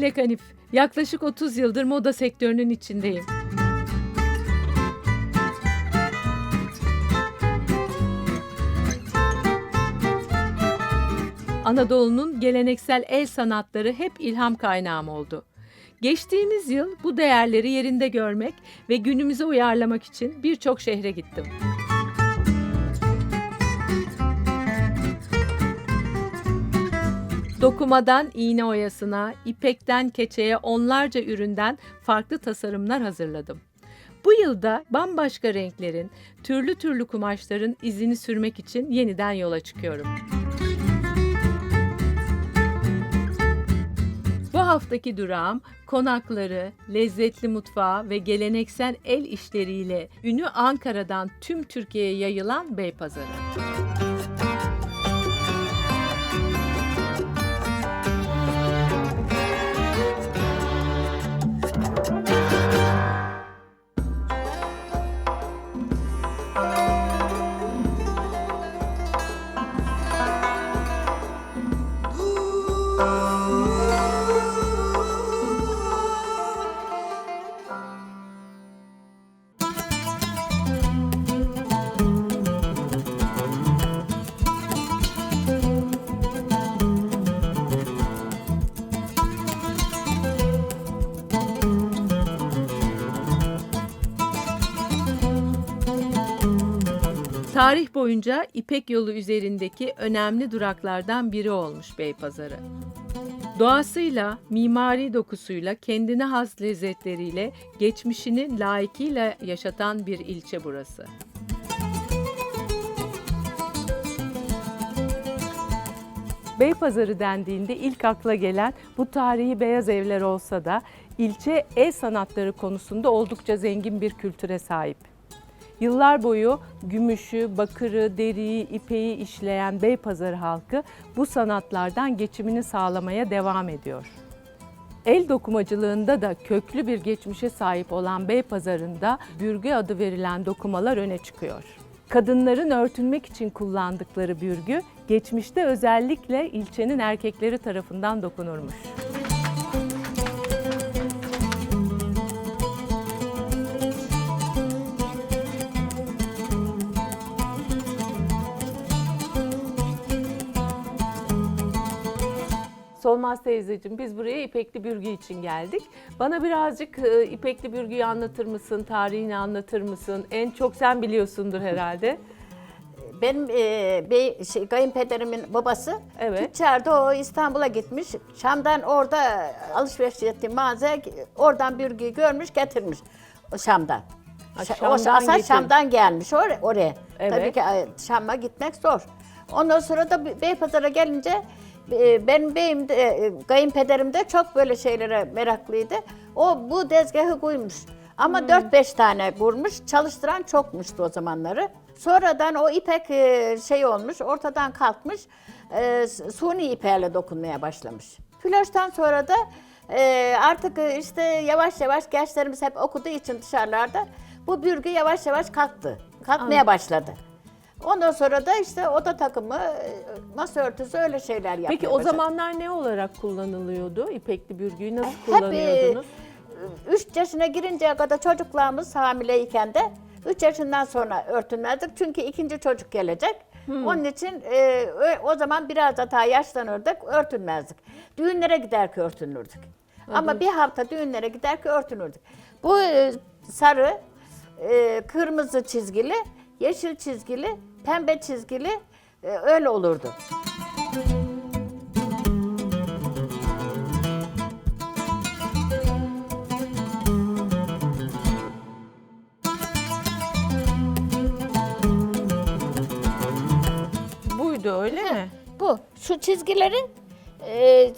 Dilek Hanif. Yaklaşık 30 yıldır moda sektörünün içindeyim. Anadolu'nun geleneksel el sanatları hep ilham kaynağım oldu. Geçtiğimiz yıl bu değerleri yerinde görmek ve günümüze uyarlamak için birçok şehre gittim. Dokumadan iğne oyasına, ipekten keçeye onlarca üründen farklı tasarımlar hazırladım. Bu yılda bambaşka renklerin, türlü türlü kumaşların izini sürmek için yeniden yola çıkıyorum. Bu haftaki durağım konakları, lezzetli mutfağı ve geleneksel el işleriyle ünü Ankara'dan tüm Türkiye'ye yayılan Beypazarı. Tarih boyunca İpek yolu üzerindeki önemli duraklardan biri olmuş Beypazarı. Doğasıyla, mimari dokusuyla, kendine has lezzetleriyle, geçmişini layıkıyla yaşatan bir ilçe burası. Beypazarı dendiğinde ilk akla gelen bu tarihi beyaz evler olsa da ilçe el sanatları konusunda oldukça zengin bir kültüre sahip. Yıllar boyu gümüşü, bakırı, deriyi, ipeği işleyen Beypazarı halkı bu sanatlardan geçimini sağlamaya devam ediyor. El dokumacılığında da köklü bir geçmişe sahip olan Beypazarı'nda bürgü adı verilen dokumalar öne çıkıyor. Kadınların örtünmek için kullandıkları bürgü geçmişte özellikle ilçenin erkekleri tarafından dokunurmuş. Solmaz teyzeciğim biz buraya İpekli Bürgü için geldik. Bana birazcık e, İpekli Bürgü'yü anlatır mısın, tarihini anlatır mısın? En çok sen biliyorsundur herhalde. Benim e, bey, şey, kayınpederimin babası Evet. tüccardı o İstanbul'a gitmiş. Şam'dan orada alışveriş ettiği mağaza oradan bürgüyü görmüş getirmiş o Şam'dan. Ha, Şa- Şam'dan o getirmiş. Şam'dan gelmiş or- oraya. Evet. Tabii ki e, Şam'a gitmek zor. Ondan sonra da Beypazar'a gelince e, benim beyim de, e, kayınpederim de çok böyle şeylere meraklıydı. O bu tezgahı koymuş. Ama 4-5 tane vurmuş. Çalıştıran çokmuştu o zamanları. Sonradan o ipek e, şey olmuş, ortadan kalkmış. Suni ipeğiyle dokunmaya başlamış. Floştan sonra da artık işte yavaş yavaş gençlerimiz hep okuduğu için dışarılarda bu bürgü yavaş yavaş kalktı. Kalkmaya başladı. Ondan sonra da işte oda takımı, masa örtüsü öyle şeyler yapmaya Peki o başladı. zamanlar ne olarak kullanılıyordu? İpekli Bürgü'yü nasıl Hep kullanıyordunuz? 3 yaşına girinceye kadar çocuklarımız hamileyken de 3 yaşından sonra örtünmezdik. Çünkü ikinci çocuk gelecek. Hmm. Onun için e, o zaman biraz da daha yaşlanırdık, örtünmezdik. Düğünlere giderken örtünürdük. Ama bir hafta düğünlere giderken örtünürdük. Bu e, sarı, e, kırmızı çizgili, yeşil çizgili, pembe çizgili e, öyle olurdu. Buydu öyle mi? Bu. Şu çizgilerin e,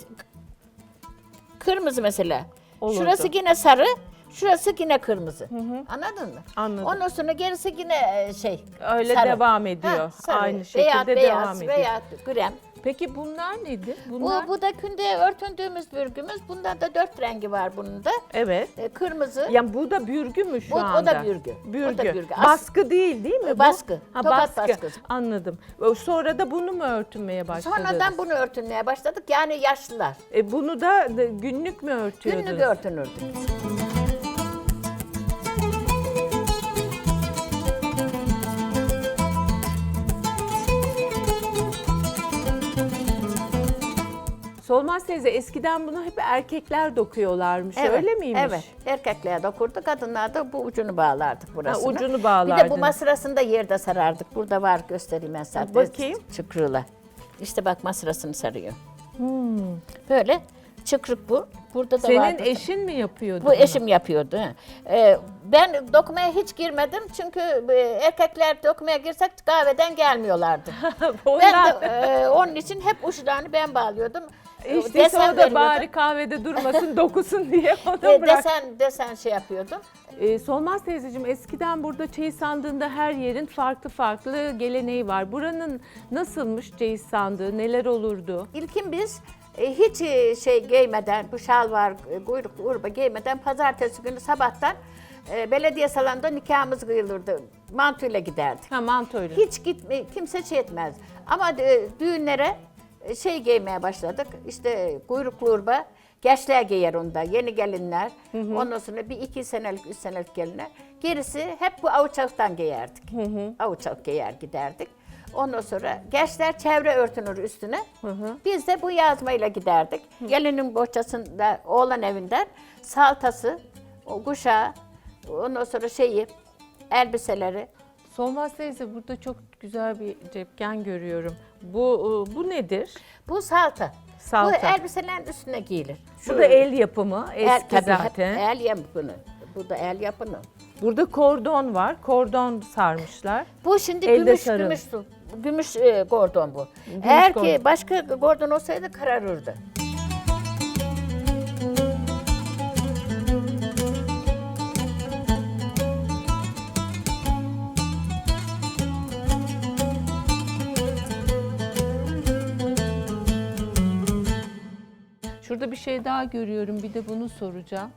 kırmızı mesela. Olurdu. Şurası yine sarı, şurası yine kırmızı. Anladın mı? Anladım. Ondan sonra gerisi yine e, şey. Öyle devam ediyor. Aynı şekilde veya beyaz devam ediyor. Veya krem. Peki bunlar nedir? Bu, Bunlar bu da kündeye örtündüğümüz bürgümüz. Bunda da dört rengi var bunun da. Evet. E, kırmızı, Yani bu da bürgü mü şu Bu- o anda? da bürgü. O da Bürgü. bürgü. As- Baskı değil değil mi bu? Baskı. Ha, Tokat baskı. baskısı. Anladım. Sonra da bunu mu örtünmeye başladınız? Sonradan bunu örtünmeye başladık. Yani yaşlılar. E bunu da da günlük mü örtüyordunuz? Günlük örtünürdük. Solmaz teyze eskiden bunu hep erkekler dokuyorlarmış. Öyle miymiş? Evet. Erkekler dokurdu, kadınlar da bu ucunu bağlardık burasını. ucunu Bir de bağlardınız. bu masrasını da yerde sarardık. Burada var göstereyim ben sana. bakayım. Çıkrığıyla. İşte bak masrasını sarıyor. Hmm. Böyle çıkrık bu. Burada da Senin vardı. eşin mi yapıyordu Bu bunu? eşim yapıyordu. Ee, ben dokumaya hiç girmedim çünkü e, erkekler dokumaya girsek kahveden gelmiyorlardı. ben de e, onun için hep uçlarını ben bağlıyordum. İşte Desen sonra da veriyordum. bari kahvede durmasın dokusun diye onu E, bırak. desen desen şey yapıyordum. Ee, Solmaz teyzeciğim eskiden burada çeyiz sandığında her yerin farklı farklı geleneği var. Buranın nasılmış çeyiz sandığı, neler olurdu? İlkin biz e, hiç e, şey giymeden, bu şal var, e, kuyruklu urba giymeden pazartesi günü sabahtan e, belediye salonunda nikahımız kıyılırdı. Mantıyla giderdik. Ha mantoyla. Hiç gitme, kimse şey etmez. Ama e, düğünlere e, şey giymeye başladık. İşte kuyruklu urba, gençler giyer onda, yeni gelinler. Ondan sonra bir iki senelik, üç senelik gelinler. Gerisi hep bu avuçaktan giyerdik. Avuçak giyer giderdik. Ondan sonra gençler çevre örtünür üstüne. Biz de bu yazmayla giderdik. Gelinin bohçasında, oğlan evinden saltası, o kuşağı, ondan sonra şeyi, elbiseleri, Solmaz teyze burada çok güzel bir cepken görüyorum. Bu e, bu nedir? Bu salta. Salta. Bu elbiselerin üstüne giyilir. Bu da el yapımı, eski El- zaten. El yapımı. Bu da el yapımı. Burada kordon var, kordon sarmışlar. Bu şimdi Elde gümüş sarın. gümüş. Gümüş e, gordon bu. Eğer gordon. ki başka gordon olsaydı kararırdı. Şurada bir şey daha görüyorum, bir de bunu soracağım.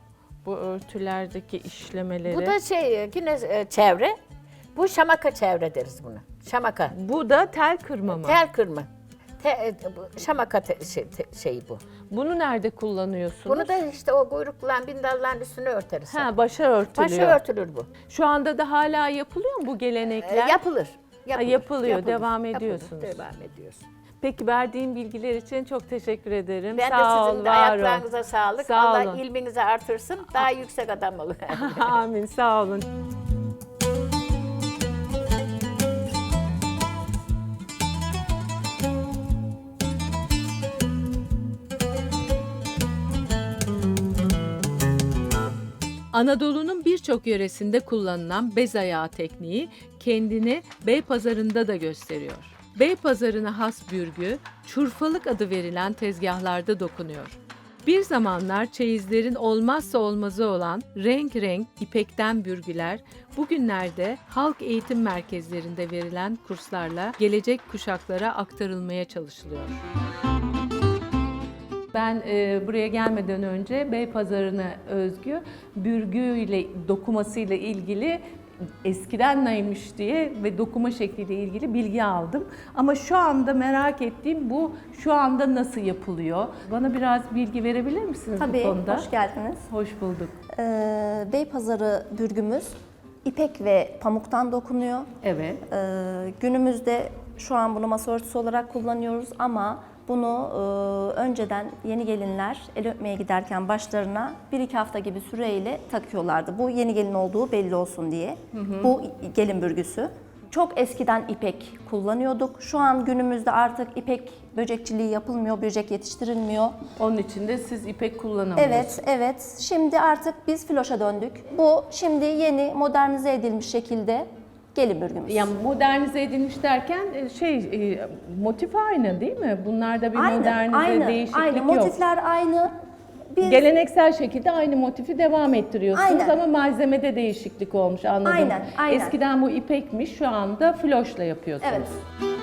Bu örtülerdeki işlemeleri. Bu da şey e, yine e, çevre. Bu şamaka çevre deriz buna. Şamaka. Bu da tel kırma mı? Tel kırma. Te, e, bu şamaka te, şey, te- şeyi bu. Bunu nerede kullanıyorsunuz? Bunu da işte o kuyruklan bindalların üstüne örteriz. Ha, başa örtülüyor. Başa örtülür bu. Şu anda da hala yapılıyor mu bu E, gelenekler? yapılır. Yapılıyor, devam ediyorsunuz. Devam ediyoruz. Peki verdiğin bilgiler için çok teşekkür ederim. Ben Sağ de ol, sizin de var ol. ayaklarınıza sağlık. Sağ Allah olun. ilminizi artırsın. Daha yüksek adam olun. Amin, sağ olun. Anadolu'nun birçok yöresinde kullanılan bez ayağı tekniği kendini Beypazarı'nda da gösteriyor. Beypazarı'na has bürgü, çurfalık adı verilen tezgahlarda dokunuyor. Bir zamanlar çeyizlerin olmazsa olmazı olan renk renk ipekten bürgüler bugünlerde halk eğitim merkezlerinde verilen kurslarla gelecek kuşaklara aktarılmaya çalışılıyor. Ben e, buraya gelmeden önce Beypazarı'na özgü bürgüyle dokumasıyla ilgili eskiden neymiş diye ve dokuma şekliyle ilgili bilgi aldım. Ama şu anda merak ettiğim bu şu anda nasıl yapılıyor? Bana biraz bilgi verebilir misiniz Tabii, bu konuda? hoş geldiniz. Hoş bulduk. Ee, Beypazarı bürgümüz ipek ve pamuktan dokunuyor. Evet. Ee, günümüzde şu an bunu masa örtüsü olarak kullanıyoruz ama bunu e, önceden yeni gelinler el öpmeye giderken başlarına bir iki hafta gibi süreyle takıyorlardı. Bu yeni gelin olduğu belli olsun diye. Bu gelin bürgüsü. Çok eskiden ipek kullanıyorduk. Şu an günümüzde artık ipek böcekçiliği yapılmıyor, böcek yetiştirilmiyor. Onun için de siz ipek kullanamıyorsunuz. Evet, evet. Şimdi artık biz floşa döndük. Bu şimdi yeni modernize edilmiş şekilde gelin bürgümüz. Yani modernize edilmiş derken e, şey e, motif aynı değil mi? Bunlarda bir aynı, modernize aynı, değişiklik aynı. yok. Motifler aynı. Biz Geleneksel şekilde aynı motifi devam ettiriyorsunuz Aynen. ama malzemede değişiklik olmuş anladım. Aynen, aynen. Eskiden bu ipekmiş şu anda floşla yapıyorsunuz. Evet.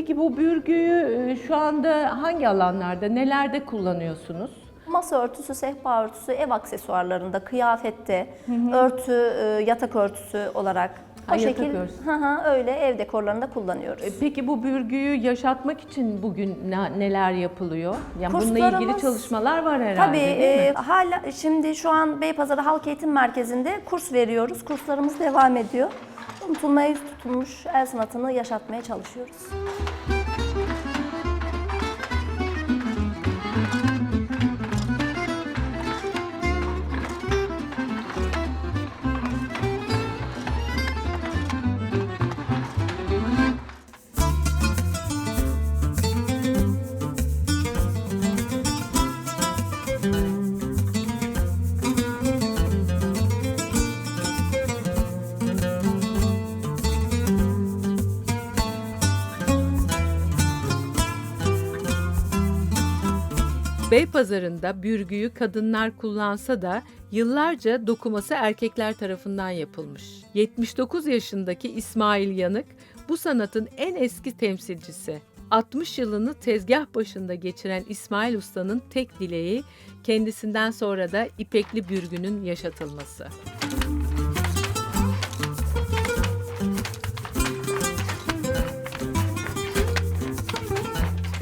Peki bu bürgüyü e, şu anda hangi alanlarda, nelerde kullanıyorsunuz? Masa örtüsü, sehpa örtüsü, ev aksesuarlarında, kıyafette, örtü, e, yatak örtüsü olarak Ha, o yatak şekil. Hı hı, öyle ev dekorlarında kullanıyoruz. E, Peki bu bürgüyü yaşatmak için bugün ne- neler yapılıyor? Yani bununla ilgili çalışmalar var herhalde Tabii e, hala şimdi şu an Beypazarı Halk Eğitim Merkezi'nde kurs veriyoruz. Kurslarımız devam ediyor. Unutulmaya yüz tutulmuş el sanatını yaşatmaya çalışıyoruz. Beypazarı'nda bürgüyü kadınlar kullansa da yıllarca dokuması erkekler tarafından yapılmış. 79 yaşındaki İsmail Yanık bu sanatın en eski temsilcisi. 60 yılını tezgah başında geçiren İsmail Usta'nın tek dileği kendisinden sonra da ipekli bürgünün yaşatılması.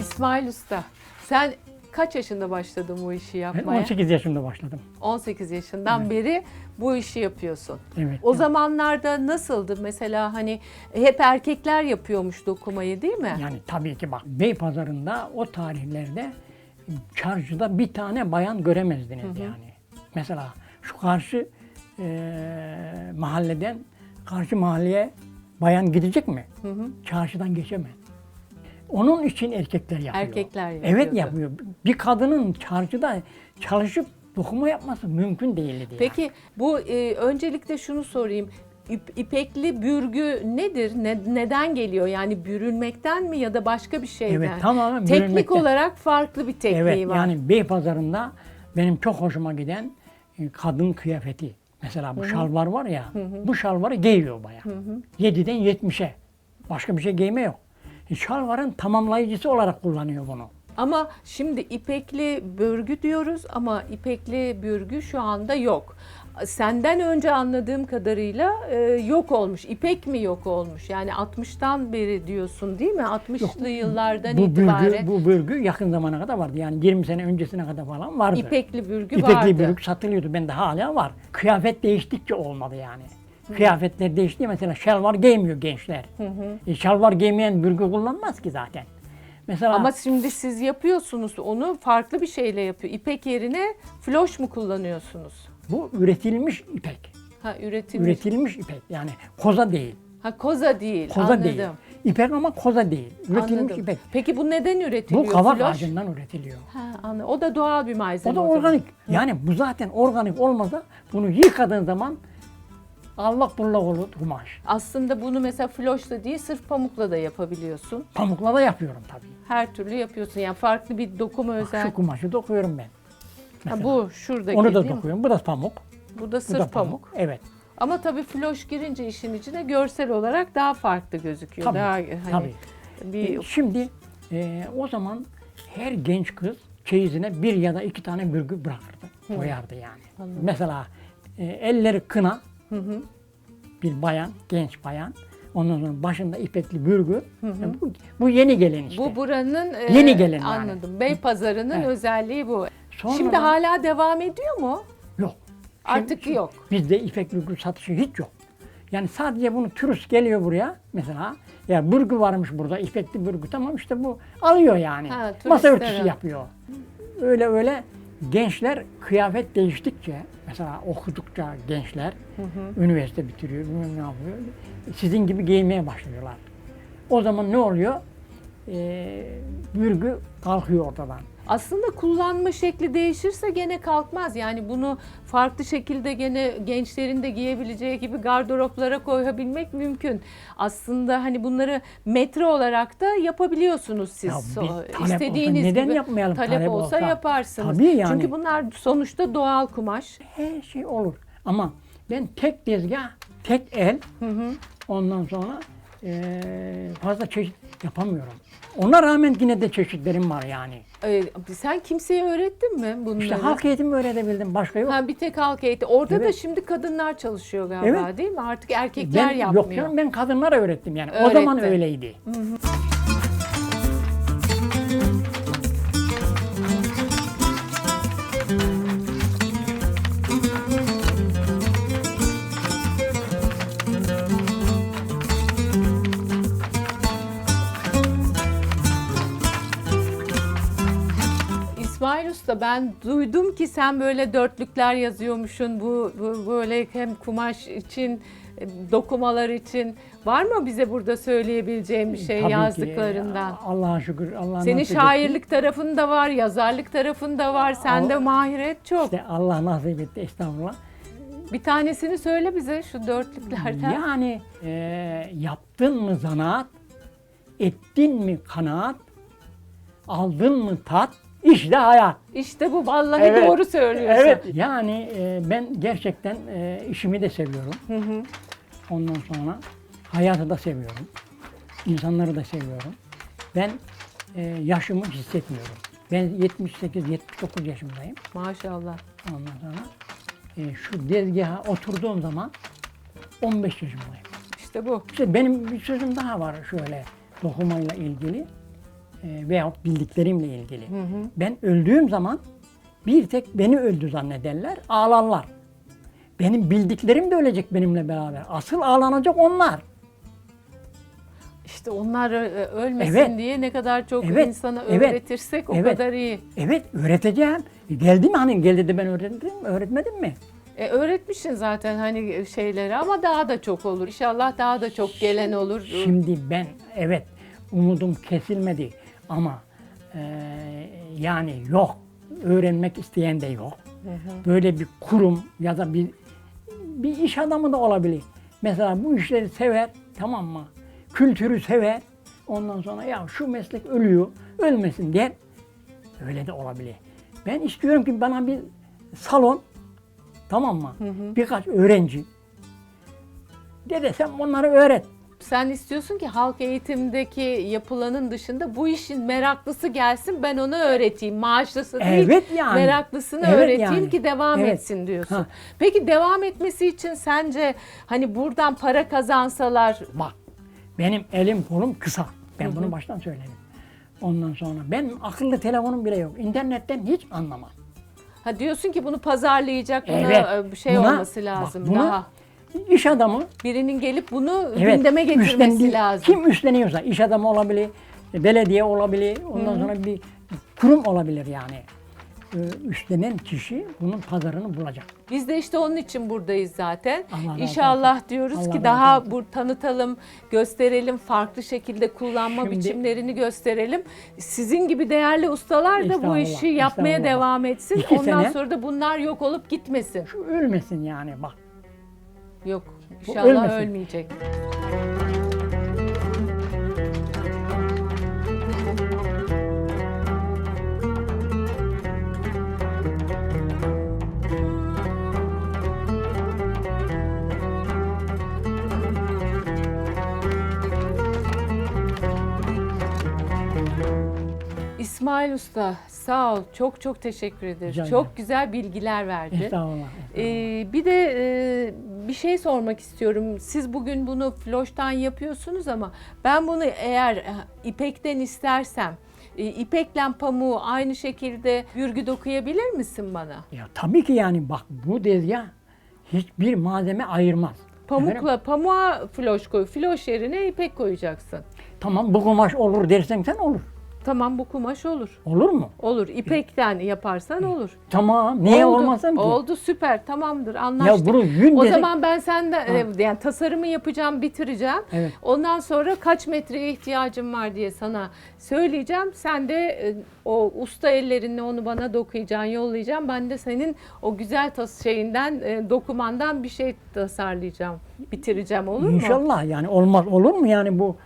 İsmail Usta, sen kaç yaşında başladın bu işi Ben yapmaya? 18 yaşında başladım. 18 yaşından beri bu işi yapıyorsun. Evet. O zamanlarda nasıldı mesela hani hep erkekler yapıyormuş dokumayı değil mi? Yani tabii ki bak Beypazarı'nda o tarihlerde çarşıda bir tane bayan göremezdiniz yani. Mesela şu karşı eee, mahalleden karşı mahalleye bayan gidecek mi? Çarşıdan geçemez. Onun için erkekler yapıyor. Erkekler Evet yapıyordu. yapıyor. Bir kadının çarşıda çalışıp dokuma yapması mümkün değildi. yani. Peki bu e, öncelikle şunu sorayım. İp- İpekli bürgü nedir? Ne- neden geliyor? Yani bürünmekten mi ya da başka bir şeyden? Evet, tamamen Teknik bürünmekten. olarak farklı bir tekniği Evet var. yani Beypazarı'nda benim çok hoşuma giden e, kadın kıyafeti. Mesela bu şalvar var ya, bu şalvarı giyiyor bayağı. 7'den 70'e. Başka bir şey giyme yok. Şalvarın tamamlayıcısı olarak kullanıyor bunu. Ama şimdi ipekli bürgü diyoruz ama ipekli bürgü şu anda yok. Senden önce anladığım kadarıyla e, yok olmuş. İpek mi yok olmuş? Yani 60'tan beri diyorsun değil mi? 60'lı yıllardan Bu itibaren bürgü, bu bürgü yakın zamana kadar vardı. Yani 20 sene öncesine kadar falan vardı. ipekli bürgü İpekli vardı. bürgü satılıyordu. Bende hala var. Kıyafet değiştikçe olmadı yani. Kıyafetler değişti. Mesela şalvar giymiyor gençler. E, şalvar giymeyen bürgü kullanmaz ki zaten. Mesela Ama şimdi siz yapıyorsunuz onu farklı bir şeyle yapıyor. İpek yerine floş mu kullanıyorsunuz? bu üretilmiş ipek. Ha üretilmiş. Üretilmiş ipek. Yani koza değil. ha koza değil. Koza anladım. değil. İpek ama koza değil. Üretilmiş Anladım. ipek. Peki bu neden üretiliyor? Bu kavak Floş? ağacından üretiliyor. Ha, anladım. O da doğal bir malzeme. O da zaman. organik. Yani bu zaten organik olmasa bunu yıkadığın zaman allak bullak olur kumaş. Aslında bunu mesela floşla değil sırf pamukla da yapabiliyorsun. Pamukla da yapıyorum tabii. Her türlü yapıyorsun. Yani farklı bir dokuma özel. Şu kumaşı dokuyorum ben. Ha, bu şuradaki Onu da değil mi? dokuyorum. Bu da pamuk. Bu da Bu sırf da pamuk. Evet. Ama tabii floş girince işin içine görsel olarak daha farklı gözüküyor. Tabii. Daha hani tabii. bir E, Şimdi e, o zaman her genç kız çeyizine bir ya da iki tane bürgü bırakırdı. Koyardı yani. Mesela e, elleri kına bir bayan, genç bayan. Ondan sonra başında ipekli bürgü. E, bu, bu yeni gelen işte. bu buranın e, Yeni gelen yani. anladım. Beypazarı'nın Evet. özelliği bu. Sonradan- Şimdi hala devam ediyor mu? Yok. Artık Şimdi- yok. Bizde ipek bürgü satışı hiç yok. Yani sadece bunu turist geliyor buraya mesela. Ya bürgü varmış burada, ipekli bürgü tamam işte bu alıyor yani. Ha, Masa örtüsü yapıyor. Öyle öyle gençler kıyafet değiştikçe mesela okudukça gençler üniversite bitiriyor, bilmem ne yapıyor. Sizin gibi giyinmeye başlıyorlar. O zaman ne oluyor? Ee, bürgü kalkıyor ortadan. Aslında kullanma şekli değişirse gene kalkmaz. Yani bunu farklı şekilde gene gençlerin de giyebileceği gibi gardıroplara koyabilmek mümkün. Aslında hani bunları metre olarak da yapabiliyorsunuz siz. Ya talep İstediğiniz olsa neden gibi yapmayalım talep, talep olsa, olsa? yaparsınız. Tabii yani. Çünkü bunlar sonuçta doğal kumaş. her şey olur. Ama ben tek tezgah, tek el, ondan sonra e, fazla çeşit yapamıyorum. Ona rağmen yine de çeşitlerim var yani. Ee, sen kimseye öğrettin mi bunları? İşte halk eğitimi öğretebildim. Başka yok. Ha, bir tek halk eğitimi. Orada da Evet. şimdi kadınlar çalışıyor galiba Evet. değil mi? Artık erkekler ben, yapmıyor. Yok canım ben kadınlara öğrettim yani. O zaman öyleydi. İsmail Usta ben duydum ki sen böyle dörtlükler yazıyormuşsun. Bu, bu böyle hem kumaş için dokumalar için var mı bize burada söyleyebileceğin bir şey Tabii ki, yazdıklarından? Allah'a şükür. Allah Senin nasip etti. şairlik tarafın da var, yazarlık tarafın da var. Sende Al- mahiret çok. İşte Allah nasip etti estağfurullah. Bir tanesini söyle bize şu dörtlüklerden. Yani e, yaptın mı zanaat, ettin mi kanaat, aldın mı tat, işte hayat. İşte bu vallahi Evet. doğru söylüyorsun. Evet. Yani e, ben gerçekten e, işimi de seviyorum. Ondan sonra hayatı da seviyorum. İnsanları da seviyorum. Ben e, yaşımı hissetmiyorum. Ben 78-79 yaşındayım. Maşallah. Ondan sonra e, şu dezgaha oturduğum zaman 15 yaşındayım. İşte bu. İşte benim bir sözüm daha var şöyle dokumayla ilgili e, veyahut bildiklerimle ilgili. Ben öldüğüm zaman bir tek beni öldü zannederler, ağlarlar. Benim bildiklerim de ölecek benimle beraber. Asıl ağlanacak onlar. İşte onlar ö- ölmesin Evet. diye ne kadar çok Evet, insana evet, öğretirsek o evet. kadar iyi. Evet öğreteceğim. E, Geldi mi hani geldi de ben öğrettim, öğretmedim mi? E, öğretmişsin zaten hani şeyleri ama daha da çok olur. İnşallah daha da çok gelen olur. Şimdi ben evet umudum kesilmedi ama e, yani yok. Öğrenmek isteyen de yok. Böyle bir kurum ya da bir bir iş adamı da olabilir. Mesela bu işleri sever tamam mı? Kültürü sever. Ondan sonra ya şu meslek ölüyor, ölmesin der. Öyle de olabilir. Ben istiyorum ki bana bir salon tamam mı? Birkaç öğrenci. Dede sen onları öğret. Sen istiyorsun ki halk eğitimdeki yapılanın dışında bu işin meraklısı gelsin ben ona öğreteyim. Maaşlısı değil Evet yani. meraklısını Evet öğreteyim yani. ki devam Evet. etsin diyorsun. Ha. Peki devam etmesi için sence hani buradan para kazansalar Bak benim elim kolum kısa. Ben bunu baştan söyledim. Ondan sonra benim akıllı telefonum bile yok. İnternetten hiç anlamam. ha diyorsun ki bunu pazarlayacak buna Evet. e, şey Buna- olması lazım bak buna daha. İş adamı Birinin gelip bunu evet, gündeme getirmesi üstlendi- lazım. Kim üstleniyorsa iş adamı olabilir, belediye olabilir, ondan sonra bir kurum olabilir yani. Ee, üstlenen kişi bunun pazarını bulacak. Biz de işte onun için buradayız zaten. Allah razı İnşallah diyoruz Allah ki razı daha olsun. bu tanıtalım, gösterelim, farklı şekilde kullanma Şimdi- biçimlerini gösterelim. Sizin gibi değerli ustalar da bu işi yapmaya devam etsin. İki Ondan sene- sonra da bunlar yok olup gitmesin. Şu ölmesin yani bak. Yok. İnşallah ölmesin. ölmeyecek. İsmail Usta sağ ol. Çok çok teşekkür ederiz. Rica Çok ederim. güzel bilgiler verdi. Estağfurullah. Ee, bir de e, bir şey sormak istiyorum. Siz bugün bunu floştan yapıyorsunuz ama ben bunu eğer e, ipekten istersem e, ipekle pamuğu aynı şekilde bürgü dokuyabilir misin bana? Ya tabii ki yani bak bu dezgah hiçbir malzeme ayırmaz. Efendim? Pamukla pamuğa floş koy. Floş yerine ipek koyacaksın. Tamam bu kumaş olur dersen sen olur. Tamam bu kumaş olur. Olur mu? Olur. İpekten yaparsan olur. Tamam. Niye Oldu, olmasın ki? Oldu süper tamamdır anlaştık. Ya bunu yün o dedik- zaman ben senden e, yani tasarımı yapacağım bitireceğim. Evet. Ondan sonra kaç metreye ihtiyacım var diye sana söyleyeceğim. Sen de e, o usta ellerinle onu bana dokuyacaksın, yollayacaksın. Ben de senin o güzel tas şeyinden, e, dokumandan bir şey tasarlayacağım, bitireceğim olur mu? İnşallah yani olmaz olur mu yani bu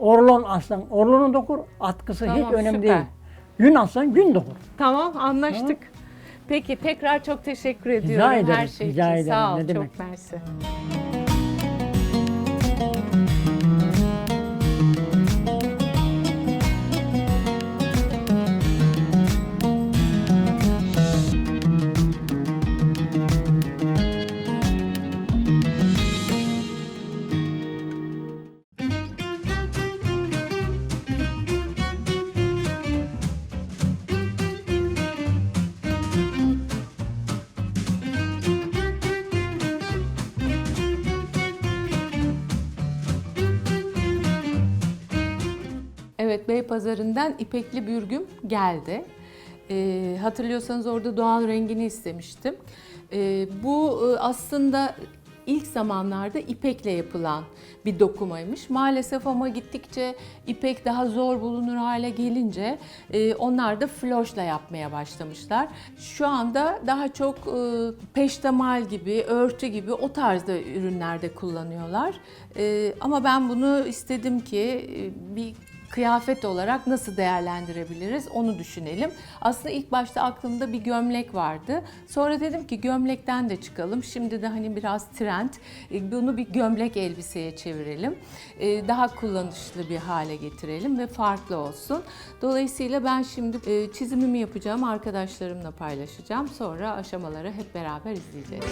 orlon aslan orlonu dokur atkısı hiç Tamam, önemli süper. değil. Gün aslan gün dokur. Tamam anlaştık. Peki tekrar çok teşekkür ediyorum her ederiz, şey rica için. ederim. Sağ ol, Ne çok demek. mersi. Evet, Beypazarı'ndan ipekli bürgüm geldi. Ee, hatırlıyorsanız orada doğal rengini istemiştim. Ee, bu e, aslında ilk zamanlarda ipekle yapılan bir dokumaymış. Maalesef ama gittikçe ipek daha zor bulunur hale gelince e, onlar da floşla yapmaya başlamışlar. Şu anda daha çok e, peştemal gibi, örtü gibi o tarzda ürünlerde kullanıyorlar. E, ama ben bunu istedim ki e, bir kıyafet olarak nasıl değerlendirebiliriz onu düşünelim. Aslında ilk başta aklımda bir gömlek vardı. Sonra dedim ki gömlekten de çıkalım. Şimdi de hani biraz trend. E, Bunu bir gömlek elbiseye çevirelim. E, Daha kullanışlı bir hale getirelim ve farklı olsun. Dolayısıyla ben şimdi e, çizimimi yapacağım. Arkadaşlarımla paylaşacağım. Sonra aşamaları hep beraber izleyeceğiz.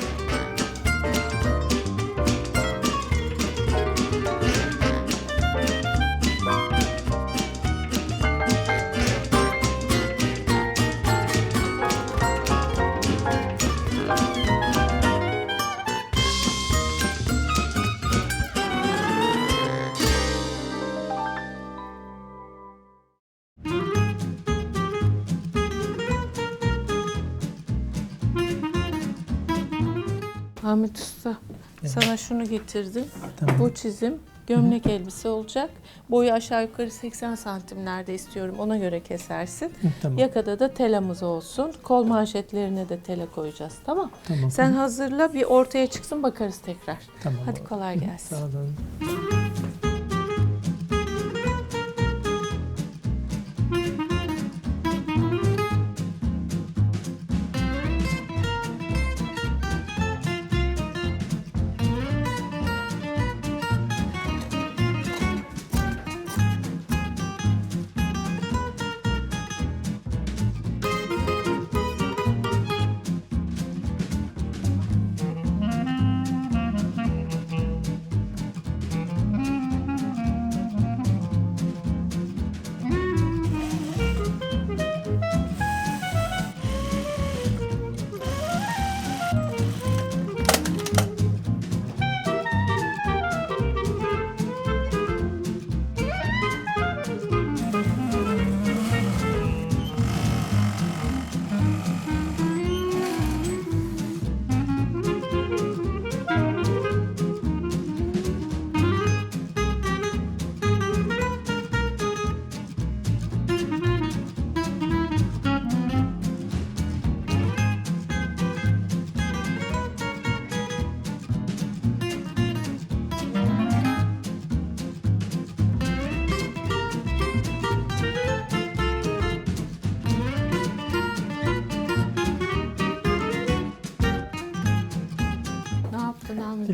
Ahmet Usta, sana şunu getirdim. Bu çizim gömlek elbise olacak. Boyu aşağı yukarı 80 santimlerde istiyorum. Ona göre kesersin. tamam. Yakada da telamız olsun. Kol manşetlerine de tela koyacağız. Tamam. Tamam. Sen hazırla bir ortaya çıksın bakarız tekrar. Tamam. Hadi kolay gelsin. Sağ olun.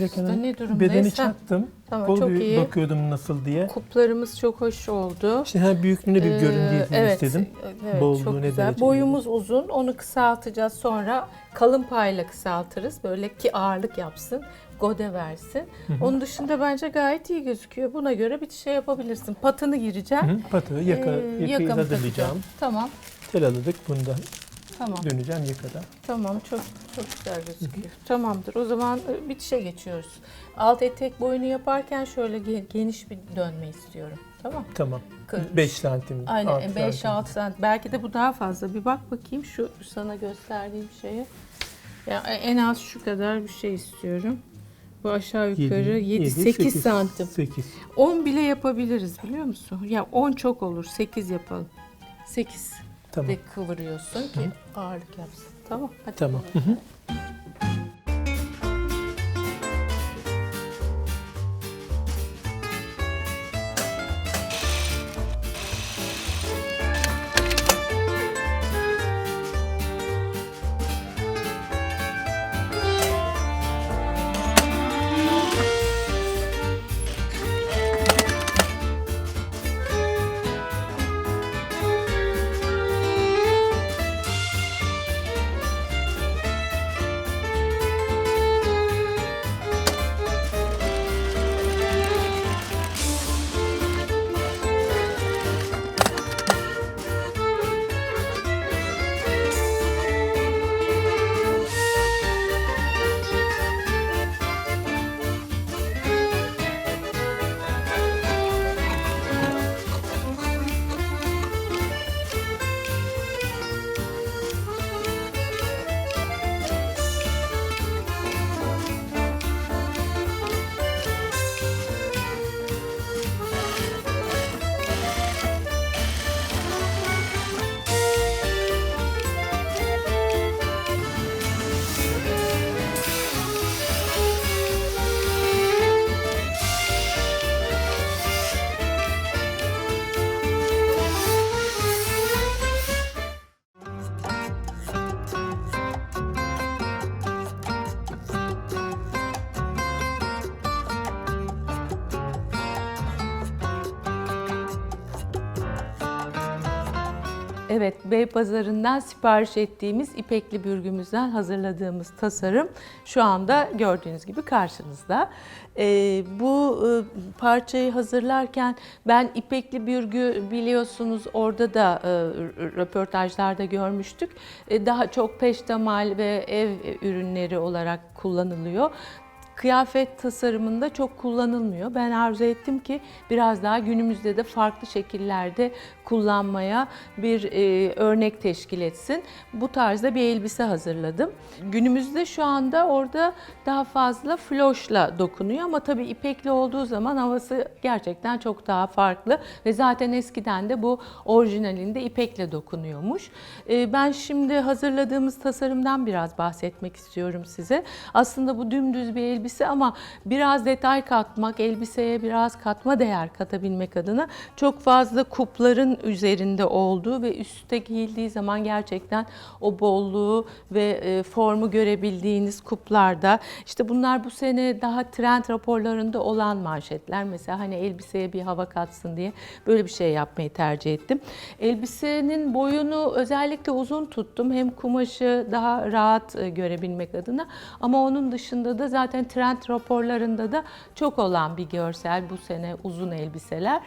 Dilek Usta? Ne durumdayız? bedeni çaktım. Tamam, Kol çok iyi. bakıyordum nasıl diye. Kuplarımız çok hoş oldu. İşte ha büyüklüğüne bir görün diye Ee, evet, istedim. Evet, Bolluğu çok güzel. Boyumuz uzun, onu kısaltacağız sonra kalın payla kısaltırız. Böyle ki ağırlık yapsın, gode versin. Onun dışında bence gayet iyi gözüküyor. Buna göre bir şey yapabilirsin. Patını gireceğim. Hı, Patı, yaka, Ee, yakayı hazırlayacağım. Tamam, Tel Bunu da tamam. döneceğim yakada. Tamam, çok çok güzel gözüküyor. Tamamdır. O zaman e, bitişe geçiyoruz. Alt etek boyunu yaparken şöyle ge- geniş bir dönme istiyorum. Tamam. Tamam. Kırmış. 5 santim. Aynen altı 5-6 santim. santim. Belki de bu daha fazla. Bir bak bakayım şu sana gösterdiğim şeye. Ya en az şu kadar bir şey istiyorum. Bu aşağı yukarı 7 8 santim. 8. 10 bile yapabiliriz biliyor musun? Ya 10 çok olur. 8 yapalım. 8 Tamam. de kıvırıyorsun ki ağırlık yapsın. Tamam. Hadi. Tamam. Hı hı. Evet, Beypazarı'ndan sipariş ettiğimiz ipekli bürgümüzden hazırladığımız tasarım şu anda gördüğünüz gibi karşınızda. Ee, bu e, parçayı hazırlarken ben ipekli bürgü biliyorsunuz orada da e, röportajlarda görmüştük. E, daha çok peştemal ve ev ürünleri olarak kullanılıyor kıyafet tasarımında çok kullanılmıyor. Ben arzu ettim ki biraz daha günümüzde de farklı şekillerde kullanmaya bir e, örnek teşkil etsin. Bu tarzda bir elbise hazırladım. Günümüzde şu anda orada daha fazla floşla dokunuyor ama tabii ipekli olduğu zaman havası gerçekten çok daha farklı ve zaten eskiden de bu orijinalinde ipekle dokunuyormuş. E, ben şimdi hazırladığımız tasarımdan biraz bahsetmek istiyorum size. Aslında bu dümdüz bir elbise ama biraz detay katmak, elbiseye biraz katma değer katabilmek adına çok fazla kupların üzerinde olduğu ve üstte giyildiği zaman gerçekten o bolluğu ve e, formu görebildiğiniz kuplarda. İşte bunlar bu sene daha trend raporlarında olan manşetler. Mesela hani elbiseye bir hava katsın diye böyle bir şey yapmayı tercih ettim. Elbisenin boyunu özellikle uzun tuttum. Hem kumaşı daha rahat e, görebilmek adına ama onun dışında da zaten trend raporlarında da çok olan bir görsel bu sene uzun elbiseler.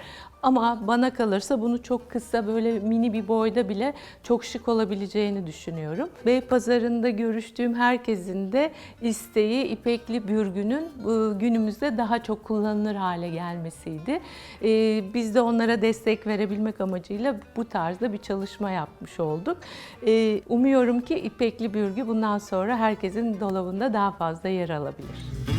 Ama bana kalırsa bunu çok kısa böyle mini bir boyda bile çok şık olabileceğini düşünüyorum. Beypazarı'nda görüştüğüm herkesin de isteği ipekli bürgünün bu günümüzde daha çok kullanılır hale gelmesiydi. Ee, Biz de onlara destek verebilmek amacıyla bu tarzda bir çalışma yapmış olduk. Ee, Umuyorum ki ipekli bürgü bundan sonra herkesin dolabında daha fazla yer alabilir.